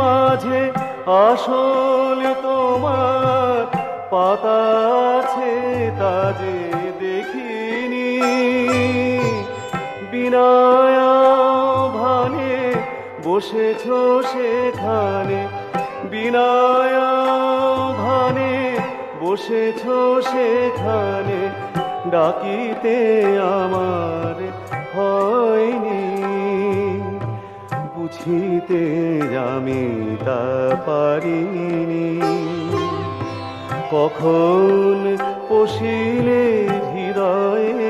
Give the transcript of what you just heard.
মাঝে আসল তোমার পাতা আছে তা যে দেখিনি। বিনায়া ভানে বসেছ সেখানে বিনায়া ভানে বসেছ সেখানে, ডাকিতে আমার হয়নি বুঝিতে আমি তা পারিনি। কখন পশিলে হৃদয়ে